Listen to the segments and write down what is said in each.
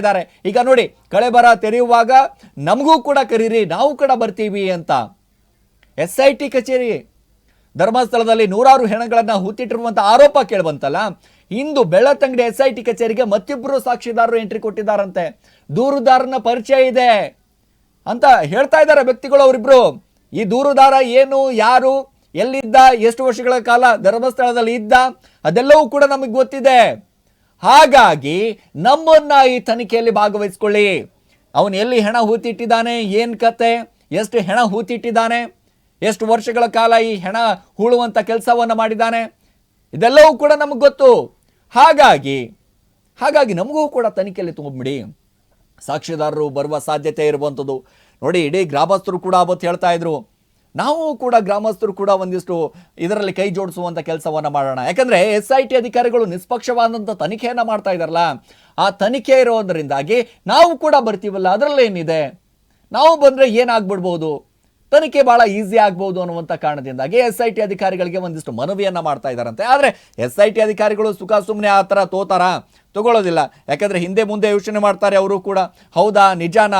ಇದ್ದಾರೆ. ಈಗ ನೋಡಿ ಕಳೆ ಬರ ತೆರೆಯುವಾಗ ನಮಗೂ ಕೂಡ ಕರೀರಿ, ನಾವು ಕೂಡ ಬರ್ತೀವಿ ಅಂತ. ಎಸ್ ಐ ಟಿ ಕಚೇರಿ, ಧರ್ಮಸ್ಥಳದಲ್ಲಿ ನೂರಾರು ಹೆಣಗಳನ್ನು ಹೂತಿಟ್ಟಿರುವಂಥ ಆರೋಪ ಕೇಳಿಬಂತಲ್ಲ? ಇಂದು ಬೆಳ್ಳತಂಗಡಿ ಎಸ್ ಐ ಟಿ ಕಚೇರಿಗೆ ಮತ್ತಿಬ್ಬರು ಸಾಕ್ಷಿದಾರರು ಎಂಟ್ರಿ ಕೊಟ್ಟಿದ್ದಾರಂತೆ. ದೂರುದಾರನ ಪರಿಚಯ ಇದೆ ಅಂತ ಹೇಳ್ತಾ ಇದ್ದಾರೆ ವ್ಯಕ್ತಿಗಳು ಅವರಿಬ್ರು. ಈ ದೂರುದಾರ ಏನು, ಯಾರು, ಎಲ್ಲಿದ್ದ, ಎಷ್ಟು ವರ್ಷಗಳ ಕಾಲ ಧರ್ಮಸ್ಥಳದಲ್ಲಿ ಇದ್ದ, ಅದೆಲ್ಲವೂ ಕೂಡ ನಮಗೆ ಗೊತ್ತಿದೆ. ಹಾಗಾಗಿ ನಮ್ಮನ್ನ ಈ ತನಿಖೆಯಲ್ಲಿ ಭಾಗವಹಿಸ್ಕೊಳ್ಳಿ. ಅವನು ಎಲ್ಲಿ ಹೆಣ ಹೂತಿಟ್ಟಿದ್ದಾನೆ, ಏನು ಕತೆ, ಎಷ್ಟು ಹೆಣ ಹೂತಿಟ್ಟಿದ್ದಾನೆ, ಎಷ್ಟು ವರ್ಷಗಳ ಕಾಲ ಈ ಹೆಣ ಹೂಳುವಂಥ ಕೆಲಸವನ್ನು ಮಾಡಿದ್ದಾನೆ, ಇದೆಲ್ಲವೂ ಕೂಡ ನಮಗೆ ಗೊತ್ತು. ಹಾಗಾಗಿ ಹಾಗಾಗಿ ನಮಗೂ ಕೂಡ ತನಿಖೆಯಲ್ಲಿ ತುಂಬಿಡಿ ಸಾಕ್ಷಿದಾರರು ಬರುವ ಸಾಧ್ಯತೆ ಇರುವಂಥದ್ದು ನೋಡಿ, ಇಡೀ ಗ್ರಾಮಸ್ಥರು ಕೂಡ ಅವತ್ತು ಹೇಳ್ತಾ ಇದ್ರು. ನಾವು ಕೂಡ ಗ್ರಾಮಸ್ಥರು ಕೂಡ ಒಂದಿಷ್ಟು ಇದರಲ್ಲಿ ಕೈ ಜೋಡಿಸುವಂಥ ಕೆಲಸವನ್ನ ಮಾಡೋಣ. ಯಾಕಂದ್ರೆ ಎಸ್ ಐ ಟಿ ಅಧಿಕಾರಿಗಳು ನಿಷ್ಪಕ್ಷವಾದಂಥ ತನಿಖೆಯನ್ನ ಮಾಡ್ತಾ ಇದ್ದಾರಲ್ಲ, ಆ ತನಿಖೆ ಇರೋದ್ರಿಂದಾಗಿ ನಾವು ಕೂಡ ಬರ್ತೀವಲ್ಲ ಅದರಲ್ಲೇನಿದೆ ನಾವು ಬಂದ್ರೆ ಏನಾಗ್ಬಿಡ್ಬೋದು? ತನಿಖೆ ಬಹಳ ಈಸಿ ಆಗ್ಬೋದು ಅನ್ನುವಂಥ ಕಾರಣದಿಂದಾಗಿ ಎಸ್ ಐ ಟಿ ಅಧಿಕಾರಿಗಳಿಗೆ ಒಂದಿಷ್ಟು ಮನವಿಯನ್ನು ಮಾಡ್ತಾ ಇದ್ದಾರಂತೆ. ಆದರೆ ಎಸ್ ಐ ಟಿ ಅಧಿಕಾರಿಗಳು ಸುಖ ಸುಮ್ಮನೆ ಆ ಥರ ತೋತಾರ? ತಗೊಳ್ಳೋದಿಲ್ಲ. ಯಾಕಂದ್ರೆ ಹಿಂದೆ ಮುಂದೆ ಯೋಚನೆ ಮಾಡ್ತಾರೆ ಅವರು ಕೂಡ. ಹೌದಾ? ನಿಜಾನ?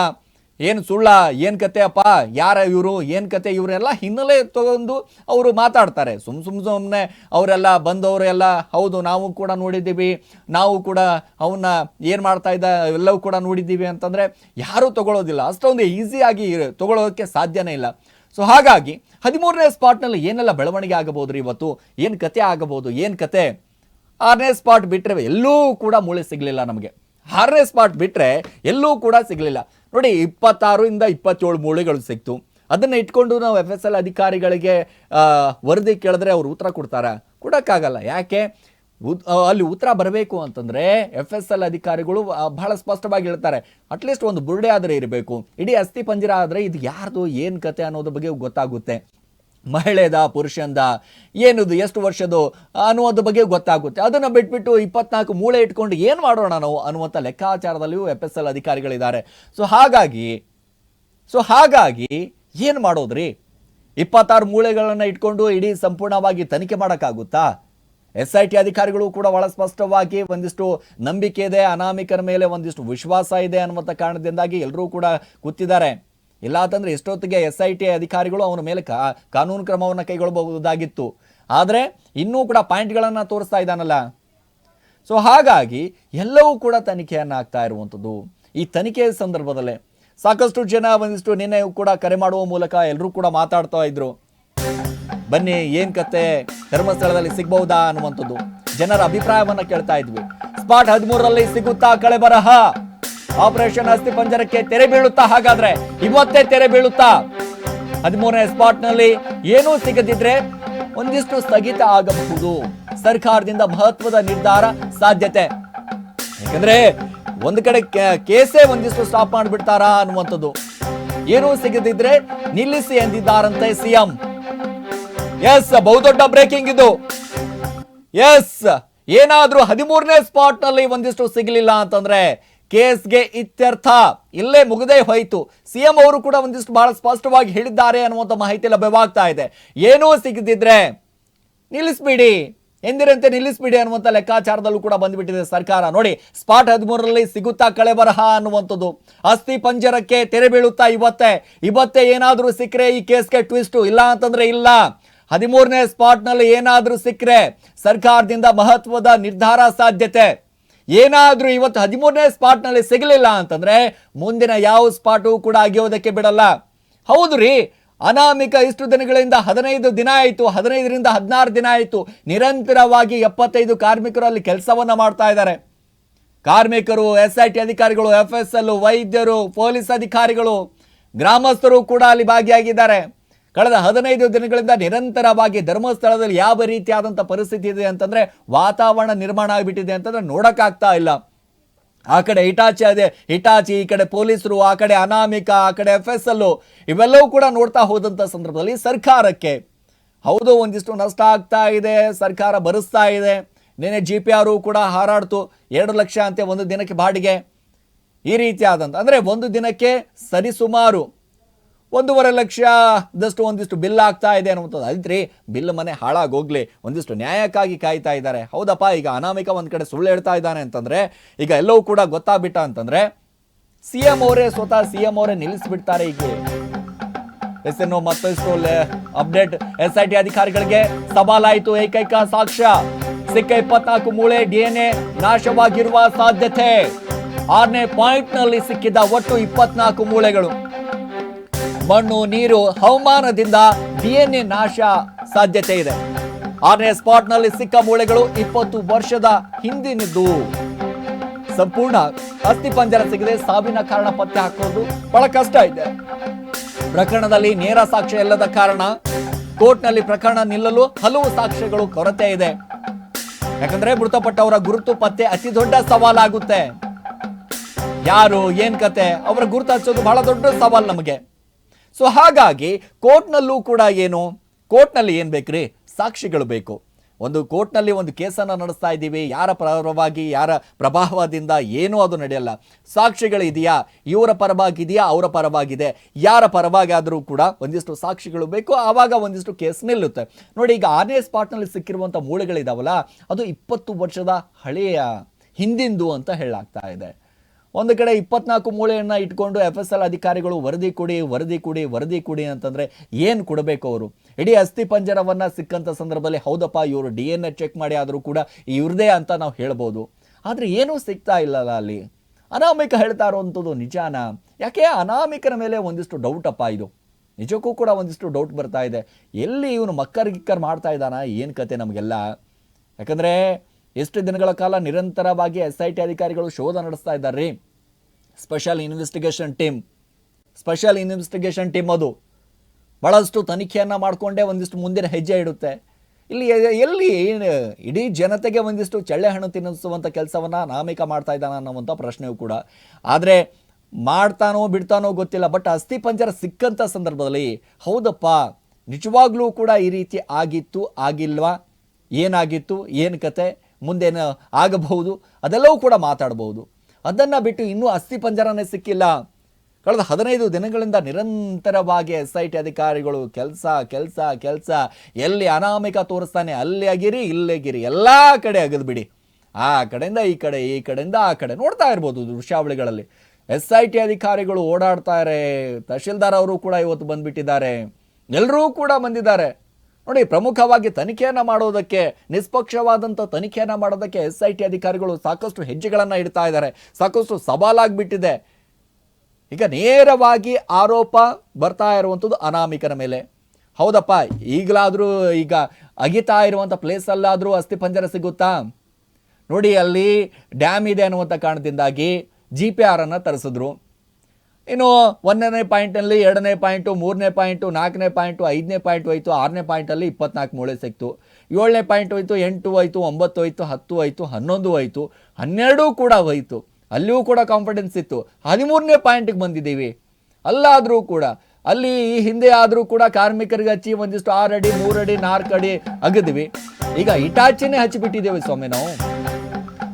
ಏನು ಸುಳ್ಳ, ಏನು ಕತೆ ಅಪ್ಪ, ಯಾರ ಇವರು, ಏನು ಕತೆ, ಇವರೆಲ್ಲ ಹಿನ್ನೆಲೆ ತಗೊಂಡು ಅವರು ಮಾತಾಡ್ತಾರೆ. ಸುಮ್ ಸುಮ್ ಸುಮ್ಮನೆ ಅವರೆಲ್ಲ ಬಂದವರು ಎಲ್ಲ, ಹೌದು, ನಾವು ಕೂಡ ನೋಡಿದ್ದೀವಿ, ನಾವು ಕೂಡ ಅವನ್ನ ಏನು ಮಾಡ್ತಾ ಇದ್ದ, ಎಲ್ಲವೂ ಕೂಡ ನೋಡಿದ್ದೀವಿ ಅಂತಂದರೆ ಯಾರೂ ತಗೊಳ್ಳೋದಿಲ್ಲ ಅಷ್ಟೊಂದು ಈಸಿಯಾಗಿ ತಗೊಳ್ಳೋದಕ್ಕೆ ಸಾಧ್ಯನೇ ಇಲ್ಲ. ಸೊ ಹಾಗಾಗಿ ಹದಿಮೂರನೇ ಸ್ಪಾಟ್ನಲ್ಲಿ ಏನೆಲ್ಲ ಬೆಳವಣಿಗೆ ಆಗಬಹುದು ರೀ ಇವತ್ತು? ಏನು ಕತೆ ಆಗಬಹುದು ಏನು ಕತೆ? ಆರನೇ ಸ್ಪಾಟ್ ಬಿಟ್ಟರೆ ಎಲ್ಲೂ ಕೂಡ ಮೂಳೆ ಸಿಗಲಿಲ್ಲ ನಮಗೆ. ಆರನೇ ಸ್ಪಾಟ್ ಬಿಟ್ಟರೆ ಎಲ್ಲೂ ಕೂಡ ಸಿಗಲಿಲ್ಲ. ನೋಡಿ ಇಪ್ಪತ್ತಾರರಿಂದ ಇಪ್ಪತ್ತೇಳು ಮೂಳೆಗಳು ಸಿಕ್ತು. ಅದನ್ನು ಇಟ್ಕೊಂಡು ನಾವು ಎಫ್ ಎಸ್ ಎಲ್ ಅಧಿಕಾರಿಗಳಿಗೆ ವರದಿ ಕೇಳಿದ್ರೆ ಅವ್ರು ಉತ್ತರ ಕೊಡ್ತಾರೆ. ಕೊಡೋಕ್ಕಾಗಲ್ಲ. ಯಾಕೆ? ಅಲ್ಲಿ ಉತ್ತರ ಬರಬೇಕು ಅಂತಂದ್ರೆ ಎಫ್ ಎಸ್ ಎಲ್ ಅಧಿಕಾರಿಗಳು ಬಹಳ ಸ್ಪಷ್ಟವಾಗಿ ಹೇಳ್ತಾರೆ. ಅಟ್ಲೀಸ್ಟ್ ಒಂದು ಬುರುಡೆ ಆದರೆ ಇರಬೇಕು. ಇಡೀ ಅಸ್ಥಿ ಪಂಜರ ಆದರೆ ಇದು ಯಾರ್ದು, ಏನು ಕತೆ ಅನ್ನೋದ್ರ ಬಗ್ಗೆ ಗೊತ್ತಾಗುತ್ತೆ. ಮಹಿಳೆದ ಪುರುಷಂದ ಏನಿದು, ಎಷ್ಟು ವರ್ಷದ್ದು ಅನ್ನುವುದ್ರ ಬಗ್ಗೆ ಗೊತ್ತಾಗುತ್ತೆ. ಅದನ್ನು ಬಿಟ್ಬಿಟ್ಟು ಇಪ್ಪತ್ನಾಲ್ಕು ಮೂಳೆ ಇಟ್ಕೊಂಡು ಏನು ಮಾಡೋಣ ನಾವು ಅನ್ನುವಂಥ ಲೆಕ್ಕಾಚಾರದಲ್ಲಿಯೂ ಎಫ್ ಎಸ್ ಎಲ್ ಅಧಿಕಾರಿಗಳಿದ್ದಾರೆ. ಸೊ ಹಾಗಾಗಿ ಸೊ ಹಾಗಾಗಿ ಏನು ಮಾಡೋದ್ರಿ? ಇಪ್ಪತ್ತಾರು ಮೂಳೆಗಳನ್ನು ಇಟ್ಕೊಂಡು ಇಡೀ ಸಂಪೂರ್ಣವಾಗಿ ತನಿಖೆ ಮಾಡೋಕ್ಕಾಗುತ್ತಾ? ಎಸ್ ಐ ಟಿ ಅಧಿಕಾರಿಗಳು ಕೂಡ ಒಳ ಸ್ಪಷ್ಟವಾಗಿ ಒಂದಿಷ್ಟು ನಂಬಿಕೆ ಇದೆ, ಅನಾಮಿಕರ ಮೇಲೆ ಒಂದಿಷ್ಟು ವಿಶ್ವಾಸ ಇದೆ ಅನ್ನುವಂಥ ಕಾರಣದಿಂದಾಗಿ ಎಲ್ಲರೂ ಕೂಡ ಕೂತಿದ್ದಾರೆ. ಇಲ್ಲ ಅಂತಂದ್ರೆ ಎಷ್ಟೊತ್ತಿಗೆ ಎಸ್ ಐ ಟಿ ಅಧಿಕಾರಿಗಳು ಅವನ ಮೇಲೆ ಕಾನೂನು ಕ್ರಮವನ್ನು ಕೈಗೊಳ್ಳಬಹುದಾಗಿತ್ತು. ಆದರೆ ಇನ್ನೂ ಕೂಡ ಪಾಯಿಂಟ್ಗಳನ್ನು ತೋರಿಸ್ತಾ ಇದ್ದಾನಲ್ಲ. ಸೊ ಹಾಗಾಗಿ ಎಲ್ಲವೂ ಕೂಡ ತನಿಖೆಯನ್ನು ಆಗ್ತಾ ಇರುವಂಥದ್ದು ಈ ತನಿಖೆಯ ಸಂದರ್ಭದಲ್ಲೇ. ಸಾಕಷ್ಟು ಜನ ಒಂದಿಷ್ಟು ನಿನ್ನೆ ಕೂಡ ಕರೆ ಮಾಡುವ ಮೂಲಕ ಎಲ್ಲರೂ ಕೂಡ ಮಾತಾಡ್ತಾ ಇದ್ರು. ಬನ್ನಿ, ಏನು ಕತೆ? ಧರ್ಮಸ್ಥಳದಲ್ಲಿ ಸಿಗ್ಬಹುದಾ ಅನ್ನುವಂಥದ್ದು. ಜನರ ಅಭಿಪ್ರಾಯವನ್ನ ಕೇಳ್ತಾ ಇದ್ವಿ. ಸ್ಪಾಟ್ ಹದಿಮೂರರಲ್ಲಿ ಸಿಗುತ್ತಾ ಕಳೆ ಬರಹ ಆಪರೇಷನ್ ಅಸ್ಥಿ ಪಂಜರಕ್ಕೆ ತೆರೆ ಬೀಳುತ್ತಾ? ಹಾಗಾದ್ರೆ ಇವತ್ತೇ ತೆರೆ ಬೀಳುತ್ತಾ? ಹದಿಮೂರನೇ ಸ್ಪಾಟ್ನಲ್ಲಿ ಏನೂ ಸಿಗದಿದ್ರೆ ಒಂದಿಷ್ಟು ಸ್ಥಗಿತ ಆಗಬಹುದು. ಸರ್ಕಾರದಿಂದ ಮಹತ್ವದ ನಿರ್ಧಾರ ಸಾಧ್ಯತೆ. ಯಾಕಂದ್ರೆ ಒಂದು ಕಡೆ ಕೇಸೇ ಒಂದಿಷ್ಟು ಸ್ಟಾಪ್ ಮಾಡಿಬಿಡ್ತಾರಾ ಅನ್ನುವಂಥದ್ದು. ಏನೂ ಸಿಗದಿದ್ರೆ ನಿಲ್ಲಿಸಿ ಎಂದಿದ್ದಾರಂತೆ ಸಿಎಂ. ಎಸ್ ಬಹುದೊಡ್ಡ ಬ್ರೇಕಿಂಗ್ ಇದು. ಎಸ್ ಏನಾದ್ರೂ ಹದಿಮೂರನೇ ಸ್ಪಾಟ್ನಲ್ಲಿ ಒಂದಿಷ್ಟು ಸಿಗಲಿಲ್ಲ ಅಂತಂದ್ರೆ ಕೇಸ್ಗೆ ಇತ್ಯರ್ಥ. ಇಲ್ಲೇ ಮುಗದೇ ಹೋಯಿತು. ಸಿಎಂ ಅವರು ಕೂಡ ಒಂದಿಷ್ಟು ಬಹಳ ಸ್ಪಷ್ಟವಾಗಿ ಹೇಳಿದ್ದಾರೆ ಅನ್ನುವಂಥ ಮಾಹಿತಿ ಲಭ್ಯವಾಗ್ತಾ ಇದೆ. ಏನೂ ಸಿಗದಿದ್ರೆ ನಿಲ್ಲಿಸ್ಬಿಡಿ. ಎಂದಿರಂತೆ ನಿಲ್ಲಿಸ್ಬಿಡಿ ಅನ್ನುವಂಥ ಲೆಕ್ಕಾಚಾರದಲ್ಲೂ ಕೂಡ ಬಂದ್ಬಿಟ್ಟಿದೆ ಸರ್ಕಾರ. ನೋಡಿ, ಸ್ಪಾಟ್ ಹದಿಮೂರರಲ್ಲಿ ಸಿಗುತ್ತಾ ಕಳೆ ಬರಹ ಅನ್ನುವಂಥದ್ದು. ಅಸ್ಥಿ ಪಂಜರಕ್ಕೆ ತೆರೆ ಬೀಳುತ್ತಾ ಇವತ್ತೇ. ಇವತ್ತೇ ಏನಾದರೂ ಸಿಕ್ಕರೆ ಈ ಕೇಸ್ಗೆ ಟ್ವಿಸ್ಟು. ಇಲ್ಲ ಅಂತಂದ್ರೆ ಇಲ್ಲ. ಹದಿಮೂರನೇ ಸ್ಪಾಟ್ನಲ್ಲಿ ಏನಾದರೂ ಸಿಕ್ಕರೆ ಸರ್ಕಾರದಿಂದ ಮಹತ್ವದ ನಿರ್ಧಾರ ಸಾಧ್ಯತೆ. ಏನಾದ್ರೂ ಇವತ್ತು ಹದಿಮೂರನೇ ಸ್ಪಾಟ್ನಲ್ಲಿ ಸಿಗಲಿಲ್ಲ ಅಂತಂದರೆ ಮುಂದಿನ ಯಾವ ಸ್ಪಾಟು ಕೂಡ ಅಗಿಯೋದಕ್ಕೆ ಬಿಡಲ್ಲ. ಹೌದು ರೀ, ಅನಾಮಿಕ ಇಷ್ಟು ದಿನಗಳಿಂದ ಹದಿನೈದು ದಿನ ಆಯಿತು, ಹದಿನೈದರಿಂದ ಹದಿನಾರು ದಿನ ಆಯಿತು, ನಿರಂತರವಾಗಿ ಎಪ್ಪತ್ತೈದು ಕಾರ್ಮಿಕರು ಅಲ್ಲಿ ಕೆಲಸವನ್ನು ಮಾಡ್ತಾ ಇದ್ದಾರೆ. ಕಾರ್ಮಿಕರು ಎಸ್ ಐ ಟಿ ಅಧಿಕಾರಿಗಳು ಎಫ್ ಎಸ್ ಎಲ್ ವೈದ್ಯರು, ಪೊಲೀಸ್ ಅಧಿಕಾರಿಗಳು, ಗ್ರಾಮಸ್ಥರು ಕೂಡ ಅಲ್ಲಿ ಭಾಗಿಯಾಗಿದ್ದಾರೆ. ಕಳೆದ ಹದಿನೈದು ದಿನಗಳಿಂದ ನಿರಂತರವಾಗಿ ಧರ್ಮಸ್ಥಳದಲ್ಲಿ ಯಾವ ರೀತಿಯಾದಂಥ ಪರಿಸ್ಥಿತಿ ಇದೆ ಅಂತಂದರೆ ವಾತಾವರಣ ನಿರ್ಮಾಣ ಆಗಿಬಿಟ್ಟಿದೆ ಅಂತಂದರೆ ನೋಡೋಕ್ಕಾಗ್ತಾ ಇಲ್ಲ. ಆ ಕಡೆ ಹಿಟಾಚಿ ಅದೇ, ಹಿಟಾಚಿ ಈ ಕಡೆ ಪೊಲೀಸರು, ಆ ಕಡೆ ಅನಾಮಿಕ, ಆ ಕಡೆ ಎಫ್ ಎಸ್ ಎಲ್ಲು ಇವೆಲ್ಲವೂ ಕೂಡ ನೋಡ್ತಾ ಹೋದಂಥ ಸಂದರ್ಭದಲ್ಲಿ ಸರ್ಕಾರಕ್ಕೆ, ಹೌದು ಒಂದಿಷ್ಟು ನಷ್ಟ ಆಗ್ತಾ ಇದೆ, ಸರ್ಕಾರ ಭರಿಸ್ತಾ ಇದೆ, ನಿನ್ನೆ ಜಿ ಪಿ ಆರು ಕೂಡ ಹಾರಾಡ್ತು, ಎರಡು ಲಕ್ಷ ಅಂತೆ ಒಂದು ದಿನಕ್ಕೆ ಬಾಡಿಗೆ. ಈ ರೀತಿಯಾದಂಥ ಅಂದರೆ ಒಂದು ದಿನಕ್ಕೆ ಸರಿಸುಮಾರು ಒಂದೂವರೆ ಲಕ್ಷದಷ್ಟು ಒಂದಿಷ್ಟು ಬಿಲ್ ಆಗ್ತಾ ಇದೆ ಅನ್ನುವಂಥದ್ದು. ಅದ್ರಿ ಬಿಲ್ ಮನೆ ಹಾಳಾಗೋಗ್ಲಿ, ಒಂದಿಷ್ಟು ನ್ಯಾಯಕ್ಕಾಗಿ ಕಾಯ್ತಾ ಇದ್ದಾರೆ. ಹೌದಪ್ಪ, ಈಗ ಅನಾಮಿಕ ಒಂದು ಕಡೆ ಸುಳ್ಳು ಹೇಳ್ತಾ ಇದ್ದಾನೆ ಅಂತಂದ್ರೆ, ಈಗ ಎಲ್ಲವೂ ಕೂಡ ಗೊತ್ತಾಗ್ಬಿಟ್ಟ ಅಂತಂದ್ರೆ, ಸಿ ಎಂ ಅವರೇ ಸ್ವತಃ ಸಿ ಎಂ ಅವರೇ ನಿಲ್ಲಿಸ್ಬಿಡ್ತಾರೆ ಈಗ ಎಸ್ ಎನ್ ಮತ್ತಷ್ಟು ಅಪ್ಡೇಟ್ ಎಸ್ ಐ ಟಿ ಅಧಿಕಾರಿಗಳಿಗೆ ಸವಾಲಾಯಿತು ಏಕೈಕ ಸಾಕ್ಷ್ಯ. ಸಿಕ್ಕ ಇಪ್ಪತ್ನಾಲ್ಕು ಮೂಳೆ ಡಿಎನ್ಎ ನಾಶವಾಗಿರುವ ಸಾಧ್ಯತೆ. ಆರನೇ ಪಾಯಿಂಟ್ನಲ್ಲಿ ಸಿಕ್ಕಿದ ಒಟ್ಟು ಇಪ್ಪತ್ನಾಲ್ಕು ಮೂಳೆಗಳು. ಮಣ್ಣು, ನೀರು, ಹವಾಮಾನದಿಂದ ಡಿಎನ್ಎ ನಾಶ ಸಾಧ್ಯತೆ ಇದೆ. ಆರನೇ ಸ್ಪಾಟ್ನಲ್ಲಿ ಸಿಕ್ಕ ಮೂಳೆಗಳು ಇಪ್ಪತ್ತು ವರ್ಷದ ಹಿಂದಿನದ್ದು. ಸಂಪೂರ್ಣ ಅಸ್ಥಿಪಂಜರ ಸಿಗದೆ ಸಾವಿನ ಕಾರಣ ಪತ್ತೆ ಹಾಕೋದು ಬಹಳ ಕಷ್ಟ ಇದೆ. ಪ್ರಕರಣದಲ್ಲಿ ನೇರ ಸಾಕ್ಷ್ಯ ಇಲ್ಲದ ಕಾರಣ ಕೋರ್ಟ್ನಲ್ಲಿ ಪ್ರಕರಣ ನಿಲ್ಲಲು ಹಲವು ಸಾಕ್ಷ್ಯಗಳು ಕೊರತೆ ಇದೆ. ಯಾಕಂದ್ರೆ ಮೃತಪಟ್ಟವರ ಗುರುತು ಪತ್ತೆ ಅತಿ ದೊಡ್ಡ ಸವಾಲಾಗುತ್ತೆ. ಯಾರು, ಏನ್ ಕತೆ, ಅವರ ಗುರುತು ಹಚ್ಚೋದು ಬಹಳ ದೊಡ್ಡ ಸವಾಲ್ ನಮಗೆ. ಸೊ ಹಾಗಾಗಿ ಕೋರ್ಟ್ನಲ್ಲೂ ಕೂಡ ಏನು? ಕೋರ್ಟ್ನಲ್ಲಿ ಏನು ಬೇಕ್ರಿ? ಸಾಕ್ಷಿಗಳು ಬೇಕು. ಒಂದು ಕೋರ್ಟ್ನಲ್ಲಿ ಒಂದು ಕೇಸನ್ನು ನಡೆಸ್ತಾ ಇದ್ದೀವಿ. ಯಾರ ಪರವಾಗಿ, ಯಾರ ಪ್ರಭಾವದಿಂದ ಏನೂ ಅದು ನಡೆಯಲ್ಲ. ಸಾಕ್ಷಿಗಳು ಇದೆಯಾ? ಇವರ ಪರವಾಗಿದೆಯಾ? ಅವರ ಪರವಾಗಿದೆ. ಯಾರ ಪರವಾಗಿ ಆದರೂ ಕೂಡ ಒಂದಿಷ್ಟು ಸಾಕ್ಷಿಗಳು ಬೇಕು. ಆವಾಗ ಒಂದಿಷ್ಟು ಕೇಸ್ ನಿಲ್ಲುತ್ತೆ. ನೋಡಿ, ಈಗ ಆರನೇ ಸ್ಪಾಟ್ನಲ್ಲಿ ಸಿಕ್ಕಿರುವಂಥ ಮೂಳೆಗಳಿದಾವಲ್ಲ, ಅದು ಇಪ್ಪತ್ತು ವರ್ಷದ ಹಳೆಯ ಹಿಂದಿಂದು ಅಂತ ಹೇಳಲಾಗ್ತಾ ಇದೆ. ಒಂದು ಕಡೆ ಇಪ್ಪತ್ನಾಲ್ಕು ಮೂಳೆಯನ್ನು ಇಟ್ಕೊಂಡು ಎಫ್ ಎಸ್ ಎಲ್ ಅಧಿಕಾರಿಗಳು ವರದಿ ಕೊಡಿ ವರದಿ ಕೊಡಿ ವರದಿ ಕೊಡಿ ಅಂತಂದರೆ ಏನು ಕೊಡಬೇಕು ಅವರು? ಇಡೀ ಅಸ್ಥಿ ಪಂಜರವನ್ನು ಸಿಕ್ಕಂಥ ಸಂದರ್ಭದಲ್ಲಿ ಹೌದಪ್ಪ, ಇವರು ಡಿ ಎನ್ ಎ ಚೆಕ್ ಮಾಡಿ ಆದರೂ ಕೂಡ ಇವ್ರದೇ ಅಂತ ನಾವು ಹೇಳ್ಬೋದು. ಆದರೆ ಏನೂ ಸಿಗ್ತಾ ಇಲ್ಲಲ್ಲ ಅಲ್ಲಿ. ಅನಾಮಿಕ ಹೇಳ್ತಾ ಇರುವಂಥದ್ದು ನಿಜಾನ? ಯಾಕೆ ಅನಾಮಿಕರ ಮೇಲೆ ಒಂದಿಷ್ಟು ಡೌಟ್ ಅಪ್ಪ ಇದು? ನಿಜಕ್ಕೂ ಕೂಡ ಒಂದಿಷ್ಟು ಡೌಟ್ ಬರ್ತಾ ಇದೆ. ಎಲ್ಲಿ ಇವನು ಮಕ್ಕರ್ ಗಿಕ್ಕರ್ ಮಾಡ್ತಾ ಇದ್ದಾನ? ಏನು ಕತೆ ನಮಗೆಲ್ಲ? ಯಾಕಂದರೆ ಎಷ್ಟು ದಿನಗಳ ಕಾಲ ನಿರಂತರವಾಗಿ ಎಸ್ ಐ ಟಿ ಅಧಿಕಾರಿಗಳು ಶೋಧ ನಡೆಸ್ತಾ ಇದ್ದಾರೆ ರೀ. Special investigation team special investigation team ಅದು. ಭಾಳಷ್ಟು ತನಿಖೆಯನ್ನು ಮಾಡಿಕೊಂಡೇ ಒಂದಿಷ್ಟು ಮುಂದಿನ ಹೆಜ್ಜೆ ಇಡುತ್ತೆ. ಇಲ್ಲಿ ಎಲ್ಲಿ ಇಡೀ ಜನತೆಗೆ ಒಂದಿಷ್ಟು ಚಳ್ಳೆ ಹಣ್ಣು ತಿನ್ನಿಸುವಂಥ ಕೆಲಸವನ್ನು ನಾಮಿಕ ಮಾಡ್ತಾ ಇದ್ದಾನೆ ಅನ್ನುವಂಥ ಪ್ರಶ್ನೆಯೂ ಕೂಡ. ಆದರೆ ಮಾಡ್ತಾನೋ ಬಿಡ್ತಾನೋ ಗೊತ್ತಿಲ್ಲ ಬಟ್ ಅಸ್ಥಿ ಪಂಜರ ಸಿಕ್ಕಂಥ ಸಂದರ್ಭದಲ್ಲಿ, ಹೌದಪ್ಪ, ನಿಜವಾಗ್ಲೂ ಕೂಡ ಈ ರೀತಿ ಆಗಿತ್ತು, ಆಗಿಲ್ವಾ? ಏನಾಗಿತ್ತು? ಏನು ಕತೆ? ಮುಂದೇನು ಆಗಬಹುದು? ಅದೆಲ್ಲವೂ ಕೂಡ ಮಾತಾಡಬಹುದು. ಅದನ್ನು ಬಿಟ್ಟು ಇನ್ನೂ ಅಸ್ಥಿ ಪಂಜರನೇ ಸಿಕ್ಕಿಲ್ಲ. ಕಳೆದ ಹದಿನೈದು ದಿನಗಳಿಂದ ನಿರಂತರವಾಗಿ ಎಸ್ ಐ ಟಿ ಅಧಿಕಾರಿಗಳು ಕೆಲಸ ಕೆಲಸ ಕೆಲಸ. ಎಲ್ಲಿ ಅನಾಮಿಕ ತೋರಿಸ್ತಾನೆ, ಅಲ್ಲಿ ಆಗಿರಿ ಇಲ್ಲೇಗಿರಿ ಎಲ್ಲ ಕಡೆ ಅಗದು ಬಿಡಿ ಆ ಕಡೆಯಿಂದ ಈ ಕಡೆ, ಈ ಕಡೆಯಿಂದ ಆ ಕಡೆ. ನೋಡ್ತಾ ಇರ್ಬೋದು ದೃಶ್ಯಾವಳಿಗಳಲ್ಲಿ. ಎಸ್ ಐ ಟಿ ಅಧಿಕಾರಿಗಳು ಓಡಾಡ್ತಾರೆ ತಹಶೀಲ್ದಾರ್ ಅವರು ಕೂಡ ಇವತ್ತು ಬಂದ್ಬಿಟ್ಟಿದ್ದಾರೆ. ಎಲ್ಲರೂ ಕೂಡ ಬಂದಿದ್ದಾರೆ. ನೋಡಿ, ಪ್ರಮುಖವಾಗಿ ತನಿಖೆಯನ್ನು ಮಾಡೋದಕ್ಕೆ ನಿಷ್ಪಕ್ಷವಾದಂಥ ತನಿಖೆಯನ್ನು ಮಾಡೋದಕ್ಕೆ ಎಸ್ ಐ ಟಿ ಅಧಿಕಾರಿಗಳು ಸಾಕಷ್ಟು ಹೆಜ್ಜೆಗಳನ್ನು ಇಡ್ತಾ ಇದ್ದಾರೆ. ಸಾಕಷ್ಟು ಸವಾಲಾಗಿಬಿಟ್ಟಿದೆ. ಈಗ ನೇರವಾಗಿ ಆರೋಪ ಬರ್ತಾ ಇರುವಂಥದ್ದು ಅನಾಮಿಕನ ಮೇಲೆ. ಹೌದಪ್ಪ, ಈಗಲಾದರೂ ಈಗ ಅಗಿತಾ ಇರುವಂಥ ಪ್ಲೇಸಲ್ಲಾದರೂ ಅಸ್ಥಿ ಪಂಜರ ಸಿಗುತ್ತಾ? ನೋಡಿ, ಅಲ್ಲಿ ಡ್ಯಾಮ್ ಇದೆ ಅನ್ನುವಂಥ ಕಾರಣದಿಂದಾಗಿ ಜಿ ಪಿ ಆರನ್ನು ತರಿಸಿದ್ರು. ಇನ್ನು ಒಂದನೇ ಪಾಯಿಂಟಲ್ಲಿ ಎರಡನೇ ಪಾಯಿಂಟು, ಮೂರನೇ ಪಾಯಿಂಟು, ನಾಲ್ಕನೇ ಪಾಯಿಂಟು, ಐದನೇ ಪಾಯಿಂಟ್ ಹೋಯ್ತು, ಆರನೇ ಪಾಯಿಂಟಲ್ಲಿ ಇಪ್ಪತ್ನಾಲ್ಕು ಮೂಳೆ ಸಿಕ್ತು. ಏಳನೇ ಪಾಯಿಂಟ್ ಹೋಯ್ತು, ಎಂಟು ಹೋಯಿತು, ಒಂಬತ್ತು ಹೋಯ್ತು, ಹತ್ತು ಹೋಯ್ತು, ಹನ್ನೊಂದು ಹೋಯ್ತು, ಹನ್ನೆರಡು ಕೂಡ ಹೋಯಿತು. ಅಲ್ಲಿಯೂ ಕೂಡ ಕಾನ್ಫಿಡೆನ್ಸ್ ಇತ್ತು. ಹದಿಮೂರನೇ ಪಾಯಿಂಟಿಗೆ ಬಂದಿದ್ದೀವಿ. ಅಲ್ಲಾದರೂ ಕೂಡ, ಅಲ್ಲಿ ಈ ಹಿಂದೆ ಆದರೂ ಕೂಡ ಕಾರ್ಮಿಕರಿಗೆ ಹಚ್ಚಿ ಒಂದಿಷ್ಟು ಆರು ಅಡಿ, ಮೂರು ಅಡಿ, ನಾಲ್ಕು ಅಡಿ ಅಗದ್ವಿ. ಈಗ ಇಟಾಚಿನೇ ಹಚ್ಚಿಬಿಟ್ಟಿದ್ದೇವೆ ಸ್ವಾಮಿ ನಾವು.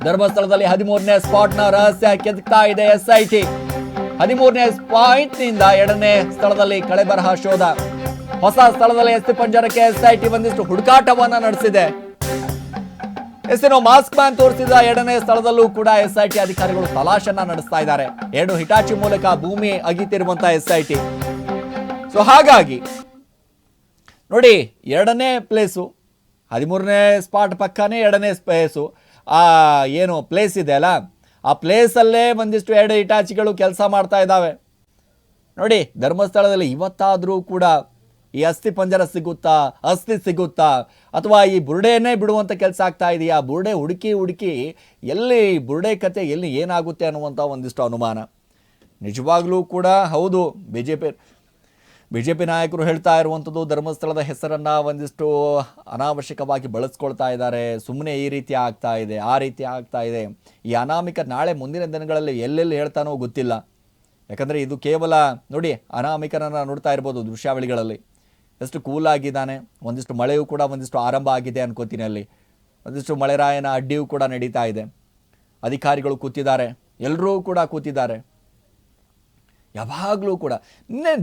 ಧರ್ಮಸ್ಥಳದಲ್ಲಿ ಹದಿಮೂರನೇ ಸ್ಪಾಟ್ನ ರಹಸ್ಯ ಕೆದಕ್ತಾ ಇದೆ ಎಸ್ ಐ ಟಿ ಹದಿಮೂರನೇ ಪಾಯಿಂಟ್ನಿಂದ ಎರಡನೇ ಸ್ಥಳದಲ್ಲಿ ಕಳೆಬರಹ ಶೋಧ. ಹೊಸ ಸ್ಥಳದಲ್ಲಿ ಎಸ್ತಿ ಪಂಜರಕ್ಕೆ ಎಸ್ ಐ ಟಿ ಒಂದಿಷ್ಟು ಹುಡುಕಾಟವನ್ನ ನಡೆಸಿದೆ. ಎಸ್ಎನೋ ಮಾಸ್ಕ್ ಮ್ಯಾನ್ ತೋರಿಸಿದ ಎರಡನೇ ಸ್ಥಳದಲ್ಲೂ ಕೂಡ ಎಸ್ ಐ ಟಿ ಅಧಿಕಾರಿಗಳು ತಲಾಶನ್ನ ನಡೆಸ್ತಾ ಇದ್ದಾರೆ. ಎರಡು ಹಿಟಾಚಿ ಮೂಲಕ ಭೂಮಿ ಅಗಿತಿರುವಂತಹ ಎಸ್ ಐ ಟಿ ಸೊ ಹಾಗಾಗಿ ನೋಡಿ, ಎರಡನೇ ಪ್ಲೇಸು, ಹದಿಮೂರನೇ ಸ್ಪಾಟ್ ಪಕ್ಕನೇ ಎರಡನೇ ಸ್ಪೇಸು ಆ, ಏನು ಪ್ಲೇಸ್ ಇದೆ ಅಲ್ಲ? ಆ ಪ್ಲೇಸಲ್ಲೇ ಒಂದಿಷ್ಟು ಎರಡು ಇಟಾಚಿಗಳು ಕೆಲಸ ಮಾಡ್ತಾ ಇದ್ದಾವೆ. ನೋಡಿ, ಧರ್ಮಸ್ಥಳದಲ್ಲಿ ಇವತ್ತಾದರೂ ಕೂಡ ಈ ಅಸ್ಥಿ ಪಂಜರ ಸಿಗುತ್ತಾ, ಅಸ್ಥಿ ಸಿಗುತ್ತಾ? ಅಥವಾ ಈ ಬುರುಡೆಯನ್ನೇ ಬಿಡುವಂಥ ಕೆಲಸ ಆಗ್ತಾ ಇದೆಯಾ? ಬುರುಡೆ ಹುಡುಕಿ ಹುಡುಕಿ ಎಲ್ಲಿ ಬುರುಡೆ ಕತೆ ಎಲ್ಲಿ ಏನಾಗುತ್ತೆ ಅನ್ನುವಂಥ ಒಂದಿಷ್ಟು ಅನುಮಾನ. ನಿಜವಾಗ್ಲೂ ಕೂಡ ಹೌದು B J P B J P ನಾಯಕರು ಹೇಳ್ತಾ ಇರುವಂಥದ್ದು ಧರ್ಮಸ್ಥಳದ ಹೆಸರನ್ನು ಒಂದಿಷ್ಟು ಅನಾವಶ್ಯಕವಾಗಿ ಬಳಸ್ಕೊಳ್ತಾ ಇದ್ದಾರೆ. ಸುಮ್ಮನೆ ಈ ರೀತಿ ಆಗ್ತಾ ಇದೆ, ಆ ರೀತಿ ಆಗ್ತಾ ಇದೆ. ಈ ಅನಾಮಿಕ ನಾಳೆ ಮುಂದಿನ ದಿನಗಳಲ್ಲಿ ಎಲ್ಲೆಲ್ಲಿ ಹೇಳ್ತಾನೋ ಗೊತ್ತಿಲ್ಲ. ಯಾಕಂದರೆ ಇದು ಕೇವಲ, ನೋಡಿ, ಅನಾಮಿಕನನ್ನು ನೋಡ್ತಾ ಇರ್ಬೋದು ದೃಶ್ಯಾವಳಿಗಳಲ್ಲಿ. ಎಷ್ಟು ಕೂಲ್ ಆಗಿದ್ದಾನೆ ಒಂದಿಷ್ಟು ಮಳೆಯೂ ಕೂಡ ಒಂದಿಷ್ಟು ಆರಂಭ ಆಗಿದೆ ಅನ್ಕೋತೀನಿ ಅಲ್ಲಿ. ಒಂದಿಷ್ಟು ಮಳೆರಾಯನ ಅಡ್ಡಿಯೂ ಕೂಡ ನಡೀತಾ ಇದೆ. ಅಧಿಕಾರಿಗಳು ಕೂತಿದ್ದಾರೆ ಎಲ್ಲರೂ ಕೂಡ ಕೂತಿದ್ದಾರೆ. ಯಾವಾಗಲೂ ಕೂಡ.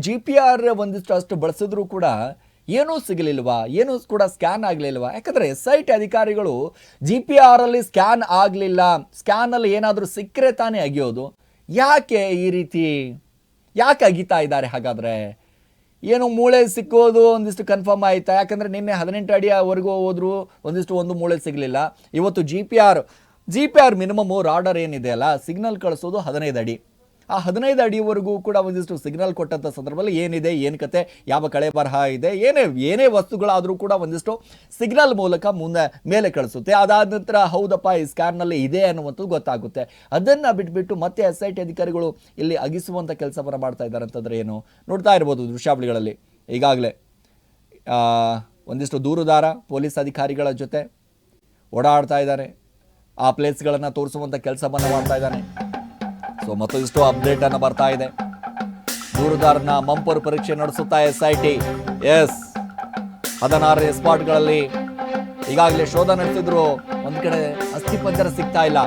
ಜಿ ಪಿ ಆರ್ ಒಂದಿಷ್ಟು ಅಷ್ಟು ಬಳಸಿದ್ರು ಕೂಡ ಏನೂ ಸಿಗಲಿಲ್ವಾ? ಏನೂ ಕೂಡ ಸ್ಕ್ಯಾನ್ ಆಗಲಿಲ್ವಾ? ಯಾಕಂದರೆ ಎಸ್ ಐ ಟಿ ಅಧಿಕಾರಿಗಳು ಜಿ ಪಿ ಆರಲ್ಲಿ ಸ್ಕ್ಯಾನ್ ಆಗಲಿಲ್ಲ. ಸ್ಕ್ಯಾನಲ್ಲಿ ಏನಾದರೂ ಸಿಕ್ಕರೆ ತಾನೇ ಅಗಿಯೋದು. ಯಾಕೆ ಈ ರೀತಿ? ಯಾಕೆ ಅಗಿತಾ ಇದ್ದಾರೆ ಹಾಗಾದರೆ? ಏನು ಮೂಳೆ ಸಿಕ್ಕೋದು ಒಂದಿಷ್ಟು ಕನ್ಫರ್ಮ್ ಆಯಿತಾ? ಯಾಕಂದರೆ ನಿನ್ನೆ ಹದಿನೆಂಟು ಅಡಿಯವರೆಗೂ ಹೋದರೂ, ಒಂದಿಷ್ಟು ಒಂದು ಮೂಳೆ ಸಿಗಲಿಲ್ಲ. ಇವತ್ತು G P R G P R minimum radar ಏನಿದೆ ಅಲ್ಲ? ಸಿಗ್ನಲ್ ಕಳಿಸೋದು ಹದಿನೈದು ಅಡಿ. ಆ ಹದಿನೈದು ಅಡಿವರೆಗೂ ಕೂಡ ಒಂದಿಷ್ಟು ಸಿಗ್ನಲ್ ಕೊಟ್ಟಂಥ ಸಂದರ್ಭದಲ್ಲಿ ಏನಿದೆ, ಏನು ಕತೆ, ಯಾವ ಕಳೆ ಬರಹ ಇದೆ, ಏನೇ ಏನೇ ವಸ್ತುಗಳಾದರೂ ಕೂಡ ಒಂದಿಷ್ಟು ಸಿಗ್ನಲ್ ಮೂಲಕ ಮುಂದೆ ಮೇಲೆ ಕಳಿಸುತ್ತೆ. ಅದಾದ ನಂತರ ಹೌದಪ್ಪ, ಈ ಸ್ಕ್ಯಾನ್ನಲ್ಲಿ ಇದೆ ಅನ್ನುವಂಥದ್ದು ಗೊತ್ತಾಗುತ್ತೆ. ಅದನ್ನು ಬಿಟ್ಬಿಟ್ಟು ಮತ್ತೆ ಎಸ್ ಐ ಟಿ ಅಧಿಕಾರಿಗಳು ಇಲ್ಲಿ ಅಗಿಸುವಂಥ ಕೆಲಸವನ್ನು ಮಾಡ್ತಾ ಇದ್ದಾರೆ ಅಂತಂದ್ರೆ ಏನು? ನೋಡ್ತಾ ಇರ್ಬೋದು ದೃಶ್ಯಾವಳಿಗಳಲ್ಲಿ. ಈಗಾಗಲೇ ಒಂದಿಷ್ಟು ದೂರುದಾರ, ಪೊಲೀಸ್ ಅಧಿಕಾರಿಗಳ ಜೊತೆ ಓಡಾಡ್ತಾ ಇದ್ದಾರೆ. ಆ ಪ್ಲೇಸ್ಗಳನ್ನು ತೋರಿಸುವಂಥ ಕೆಲಸವನ್ನು ಮಾಡ್ತಾ ಇದ್ದಾನೆ. ಸೊ ಮತ್ತೊಂದಿಷ್ಟು ಅಪ್ಡೇಟ್ ಅನ್ನು ಬರ್ತಾ ಇದೆ. ದೂರುದಾರನ ಮಂಪರು ಪರೀಕ್ಷೆ ನಡೆಸುತ್ತಾ ಎಸ್ ಐ ಟಿ ಎಸ್ ಹದಿನಾರು ಸ್ಪಾಟ್ಗಳಲ್ಲಿ ಈಗಾಗಲೇ ಶೋಧ ನಡೆಸಿದ್ರು. ಒಂದು ಕಡೆ ಅಸ್ಥಿಪಂಜರ ಸಿಗ್ತಾ ಇಲ್ಲ.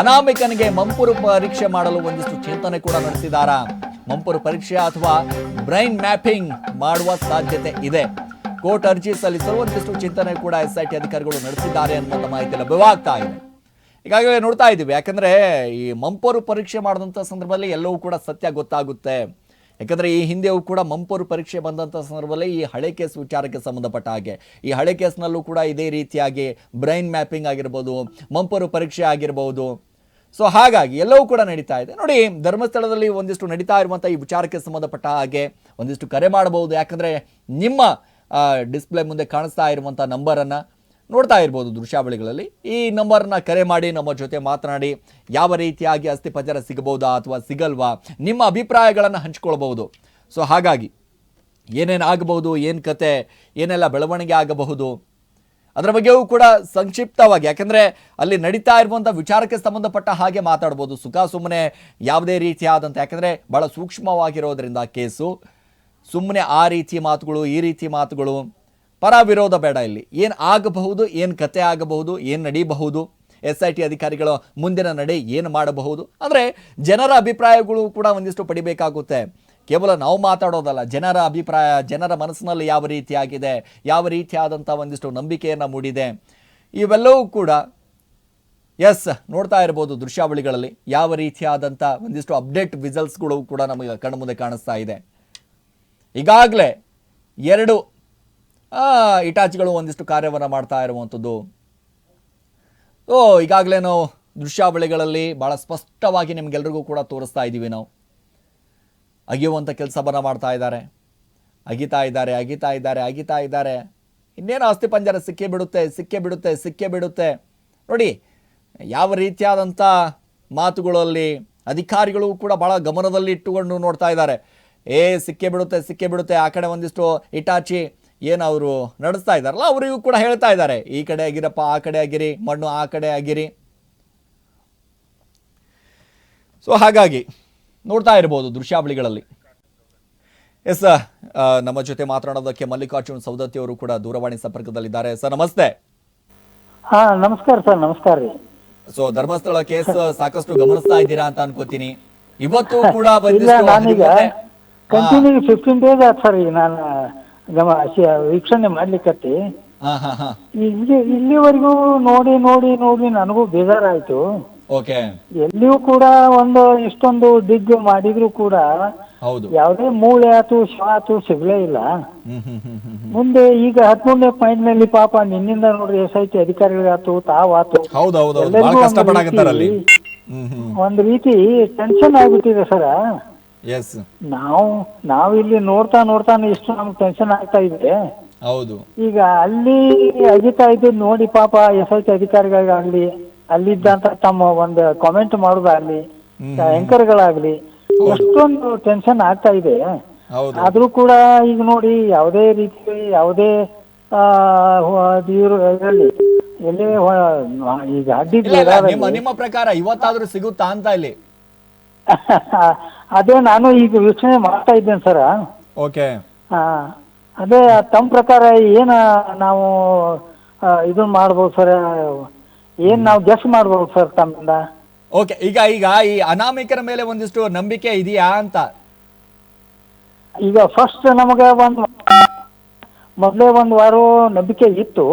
ಅನಾಮಿಕನಿಗೆ ಮಂಪುರು ಪರೀಕ್ಷೆ ಮಾಡಲು ಒಂದಿಷ್ಟು ಚಿಂತನೆ ಕೂಡ ನಡೆಸಿದಾರ. ಮಂಪುರು ಪರೀಕ್ಷೆ ಅಥವಾ ಬ್ರೈನ್ ಮ್ಯಾಪಿಂಗ್ ಮಾಡುವ ಸಾಧ್ಯತೆ ಇದೆ. ಕೋರ್ಟ್ ಅರ್ಜಿ ಸಲ್ಲಿಸಲು ಒಂದಿಷ್ಟು ಚಿಂತನೆ ಕೂಡ ಎಸ್ ಐ ಟಿ ಅಧಿಕಾರಿಗಳು ನಡೆಸಿದ್ದಾರೆ ಅನ್ನುವಂಥ ಮಾಹಿತಿ ಲಭ್ಯವಾಗ್ತಾ ಇದೆ. ಈಗಾಗಲೇ ನೋಡ್ತಾ ಇದ್ದೀವಿ. ಯಾಕಂದರೆ ಈ ಮಂಪರು ಪರೀಕ್ಷೆ ಮಾಡಿದಂಥ ಸಂದರ್ಭದಲ್ಲಿ ಎಲ್ಲವೂ ಕೂಡ ಸತ್ಯ ಗೊತ್ತಾಗುತ್ತೆ. ಯಾಕಂದರೆ ಈ ಹಿಂದೆಯೂ ಕೂಡ ಮಂಪರು ಪರೀಕ್ಷೆ ಬಂದಂಥ ಸಂದರ್ಭದಲ್ಲಿ ಈ ಹಳೆ ಕೇಸ್ ವಿಚಾರಕ್ಕೆ ಸಂಬಂಧಪಟ್ಟ ಹಾಗೆ. ಈ ಹಳೆ ಕೇಸ್ನಲ್ಲೂ ಕೂಡ ಇದೇ ರೀತಿಯಾಗಿ ಬ್ರೈನ್ ಮ್ಯಾಪಿಂಗ್ ಆಗಿರ್ಬೋದು, ಮಂಪರು ಪರೀಕ್ಷೆ ಆಗಿರ್ಬೋದು. ಸೊ ಹಾಗಾಗಿ ಎಲ್ಲವೂ ಕೂಡ ನಡೀತಾ ಇದೆ. ನೋಡಿ, ಧರ್ಮಸ್ಥಳದಲ್ಲಿ ಒಂದಿಷ್ಟು ನಡೀತಾ ಇರುವಂಥ ಈ ವಿಚಾರಕ್ಕೆ ಸಂಬಂಧಪಟ್ಟ ಹಾಗೆ ಒಂದಿಷ್ಟು ಕರೆ ಮಾಡಬಹುದು. ಯಾಕಂದರೆ ನಿಮ್ಮ ಡಿಸ್ಪ್ಲೇ ಮುಂದೆ ಕಾಣಿಸ್ತಾ ಇರುವಂಥ ನಂಬರನ್ನು ನೋಡ್ತಾ ಇರ್ಬೋದು ದೃಶ್ಯಾವಳಿಗಳಲ್ಲಿ. ಈ ನಂಬರ್ನ ಕರೆ ಮಾಡಿ, ನಮ್ಮ ಜೊತೆ ಮಾತನಾಡಿ, ಯಾವ ರೀತಿಯಾಗಿ ಅಸ್ಥಿಪಂಜರ ಸಿಗಬಹುದಾ ಅಥವಾ ಸಿಗಲ್ವಾ, ನಿಮ್ಮ ಅಭಿಪ್ರಾಯಗಳನ್ನು ಹಂಚ್ಕೊಳ್ಬಹುದು. ಸೊ ಹಾಗಾಗಿ, ಏನೇನು ಆಗಬಹುದು, ಏನು ಕತೆ, ಏನೆಲ್ಲ ಬೆಳವಣಿಗೆ ಆಗಬಹುದು, ಅದರ ಬಗ್ಗೆಯೂ ಕೂಡ ಸಂಕ್ಷಿಪ್ತವಾಗಿ, ಯಾಕೆಂದರೆ ಅಲ್ಲಿ ನಡೀತಾ ಇರುವಂಥ ವಿಚಾರಕ್ಕೆ ಸಂಬಂಧಪಟ್ಟ ಹಾಗೆ ಮಾತಾಡ್ಬೋದು. ಸುಖ ಸುಮ್ಮನೆ ಯಾವುದೇ ರೀತಿಯಾದಂಥ ಯಾಕೆಂದರೆ ಭಾಳ ಸೂಕ್ಷ್ಮವಾಗಿರೋದರಿಂದ ಕೇಸು. ಸುಮ್ಮನೆ ಆ ರೀತಿ ಮಾತುಗಳು, ಈ ರೀತಿ ಮಾತುಗಳು ಪರ ವಿರೋಧ ಬೇಡ ಇಲ್ಲಿ. ಏನು ಆಗಬಹುದು, ಏನು ಕತೆ ಆಗಬಹುದು, ಏನು ನಡೀಬಹುದು, ಎಸ್ ಐ ಟಿ ಅಧಿಕಾರಿಗಳ ಮುಂದಿನ ನಡೆ ಏನು ಮಾಡಬಹುದು. ಅಂದರೆ ಜನರ ಅಭಿಪ್ರಾಯಗಳು ಕೂಡ ಒಂದಿಷ್ಟು ಪಡಿಬೇಕಾಗುತ್ತೆ. ಕೇವಲ ನಾವು ಮಾತಾಡೋದಲ್ಲ, ಜನರ ಅಭಿಪ್ರಾಯ, ಜನರ ಮನಸ್ಸಿನಲ್ಲಿ ಯಾವ ರೀತಿಯಾಗಿದೆ, ಯಾವ ರೀತಿಯಾದಂಥ ಒಂದಿಷ್ಟು ನಂಬಿಕೆಯನ್ನು ಮೂಡಿದೆ. ಇವೆಲ್ಲವೂ ಕೂಡ, ಎಸ್, ನೋಡ್ತಾ ಇರ್ಬೋದು ದೃಶ್ಯಾವಳಿಗಳಲ್ಲಿ ಯಾವ ರೀತಿಯಾದಂಥ ಒಂದಿಷ್ಟು ಅಪ್ಡೇಟ್ ವಿಸಲ್ಸ್ಗಳು ಕೂಡ ನಮಗೆ ಕಣ್ಮುಂದೆ ಕಾಣಿಸ್ತಾ ಇದೆ. ಈಗಾಗಲೇ ಎರಡು ಇಟಾಚಿಗಳು ಒಂದಿಷ್ಟು ಕಾರ್ಯವನ್ನು ಮಾಡ್ತಾ ಇರುವಂಥದ್ದು. ಓ, ಈಗಾಗಲೇ ನಾವು ದೃಶ್ಯಾವಳಿಗಳಲ್ಲಿ ಭಾಳ ಸ್ಪಷ್ಟವಾಗಿ ನಿಮಗೆಲ್ರಿಗೂ ಕೂಡ ತೋರಿಸ್ತಾ ಇದ್ದೀವಿ ನಾವು. ಅಗಿಯುವಂಥ ಕೆಲಸವನ್ನು ಮಾಡ್ತಾ ಇದ್ದಾರೆ. ಅಗಿತಾ ಇದ್ದಾರೆ ಅಗಿತಾ ಇದ್ದಾರೆ ಅಗಿತಾ ಇದ್ದಾರೆ. ಇನ್ನೇನು ಆಸ್ತಿ ಪಂಜರ ಸಿಕ್ಕೇ ಬಿಡುತ್ತೆ ಸಿಕ್ಕೇ ಬಿಡುತ್ತೆ ಸಿಕ್ಕೇ ಬಿಡುತ್ತೆ. ನೋಡಿ, ಯಾವ ರೀತಿಯಾದಂಥ ಮಾತುಗಳಲ್ಲಿ ಅಧಿಕಾರಿಗಳು ಕೂಡ ಭಾಳ ಗಮನದಲ್ಲಿ ಇಟ್ಟುಕೊಂಡು ನೋಡ್ತಾ ಇದ್ದಾರೆ. ಏ, ಸಿಕ್ಕೇ ಬಿಡುತ್ತೆ ಸಿಕ್ಕೇ ಬಿಡುತ್ತೆ. ಆ ಕಡೆ ಒಂದಿಷ್ಟು ಇಟಾಚಿ ಏನು ಅವರು ನಡೆಸ್ತಾ ಇದ್ದಾರಲ್ಲ ಅವರಿಗೂ ಕೂಡ ಹೇಳ್ತಾ ಇದ್ದಾರೆ ಈ ಕಡೆ ಆಗಿರಪ್ಪ ಆ ಕಡೆ ಆಗಿರಿ ಮಣ್ಣು ಆ ಕಡೆ ಆಗಿರಿ. ಸೊ ಹಾಗಾಗಿ ನೋಡ್ತಾ ಇರ್ಬೋದು ದೃಶ್ಯಾವಳಿಗಳಲ್ಲಿ. ಎಸ್ ಆ, ನಮ್ಮ ಜೊತೆ ಮಾತನಾಡೋದಕ್ಕೆ ಮಲ್ಲಿಕಾರ್ಜುನ್ ಸೌದತ್ತಿ ಅವರು ಕೂಡ ದೂರವಾಣಿ ಸಂಪರ್ಕದಲ್ಲಿದ್ದಾರೆ. ಸರ್ ನಮಸ್ತೆ. ಹಾ ನಮಸ್ಕಾರ ಸರ್ ನಮಸ್ಕಾರ ರೀ. ಸೊ ಧರ್ಮಸ್ಥಳ ಕೇಸ್ ಸಾಕಷ್ಟು ಗಮನಿಸ್ತಾ ಇದ್ದೀರಾ ಅಂತ ಅನ್ಕೋತೀನಿ. ಇವತ್ತು ಕೂಡ ನಾನೀಗ ಕಂಟಿನ್ಯೂ ಫಿಫ್ಟೀನ್ ಡೇಸ್ ಆಯ್ತು ಸರ್ ಈಗ ನಾನು ಗಮ ಶ- ವೀಕ್ಷಣೆ ಮಾಡ್ಲಿಕ್ಕತ್ತಿ ಹಾ ಹಾ ಹಾ. ಇಲ್ಲಿ ಇಲ್ಲಿವರೆಗೂ ನೋಡಿ ನೋಡಿ ನೋಡಿ ನನಗೂ ಬೇಜಾರಾಯ್ತು. ಓಕೆ. ಎಲ್ಲಿಯೂ ಕೂಡ ಒಂದು ಇಷ್ಟೊಂದು ಡಿಗ್ ಮಾಡಿದ್ರು ಕೂಡ ಹೌದು. ಯಾವುದೇ ಮೂಳೆ ಆತು ಶಿವ ಆತು ಸಿಗ್ಲೇ ಇಲ್ಲ. ಹ್ಮ್ ಹ್ಮ್ ಹ್ಮ್ ಹ್ಮ್ ಹ್ಮ್. ಮುಂದೆ ಈಗ ಹದಿಮೂರನೇ ಪಾಯಿಂಟ್ನಲ್ಲಿ ಪಾಪ ನಿನ್ನಿಂದ ನೋಡ್ರಿ ಎಸ್ ಐ ಟಿ ಅಧಿಕಾರಿಗಳಾತು ತಾವಾತು ಹೌದು ಹೌದು ಹೌದು. ಬಹಳ ಎಲ್ಲರಿಗೂ ಒಂದು ಕಷ್ಟಪಡಾಕತ್ತಾರ ಅಲ್ಲಿ. ರೀತಿ- ಹ್ಮ್ ಹ್ಮ್. ಒಂದ್ ರೀತಿ ಟೆನ್ಷನ್ ಆಗ್ಬಿಟ್ಟಿದೆ ಸರ. ಎಸ್ ನಾವು ನಾವಿಲ್ಲಿ ಇಲ್ಲಿ ನೋಡ್ತಾ ನೋಡ್ತಾನೆ ಇಷ್ಟು ನಮ್ಗೆ ಟೆನ್ಷನ್ ಆಗ್ತಾ ಇದೆ. ಹೌದು. ಈಗ ಅಲ್ಲಿ ಅಗಿತಾ ಇದ್ದು ನೋಡಿ ಪಾಪ ಎಸ್ ಐ ಟಿ ಅಧಿಕಾರಿಗಳಾಗ್ಲಿ ಅಲ್ಲಿದ್ದಂತ ತಮ್ಮ ಒಂದು ಕಾಮೆಂಟ್ ಮಾಡೋದಾಗ್ಲಿ ಎಂಕರ್ ಆಂಕರ್ಗಳಾಗ್ಲಿ ಎಷ್ಟೊಂದು ಟೆನ್ಷನ್ ಆಗ್ತಾ ಇದೆ. ಆದ್ರೂ ಕೂಡ ಈಗ ನೋಡಿ ಯಾವುದೇ ರೀತಿ ಯಾವುದೇ ಎಲ್ಲೇ ಈಗ ನಿಮ್ಮ ಪ್ರಕಾರ ಇವತ್ತಾದ್ರೂ ಸಿಗುತ್ತಾ ಅಂತ ಇಲ್ಲಿ? ಅದೇ ನಾನು ಈಗ ಯೋಚನೆ ಮಾಡ್ತಾ ಇದ್ದೇನೆ ಸರ. ಓಕೆ. ಅದೇ ತಮ್ಮ ಪ್ರಕಾರ ಏನ ನಾವು ಇದು ಮಾಡ್ಬೋದು ಸರ್? ಏನ್ ನಾವು ಗೆಸ್ ಮಾಡ್ಬೋದು ಸರ್ ತಮ್ಮಿಂದ? ಓಕೆ ಈಗ ಈಗ ಈ ಅನಾಮಿಕರ ಮೇಲೆ ಒಂದಿಷ್ಟು ನಂಬಿಕೆ ಇದೆಯಾ ಅಂತ? ಈಗ ಫಸ್ಟ್ ನಮಗೆ ಒಂದು ಮೊದಲೇ ಒಂದು ವಾರ ನಂಬಿಕೆ ಇತ್ತು.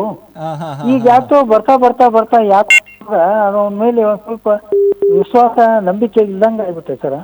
ಈಗ ಯಾಕೋ ಬರ್ತಾ ಬರ್ತಾ ಬರ್ತಾ ಯಾಕೆ ಅದ್ರ ಮೇಲೆ ಒಂದು ಸ್ವಲ್ಪ ವಿಶ್ವಾಸ ನಂಬಿಕೆ ಇಲ್ದಂಗೆ ಆಗುತ್ತೆ ಸರ್.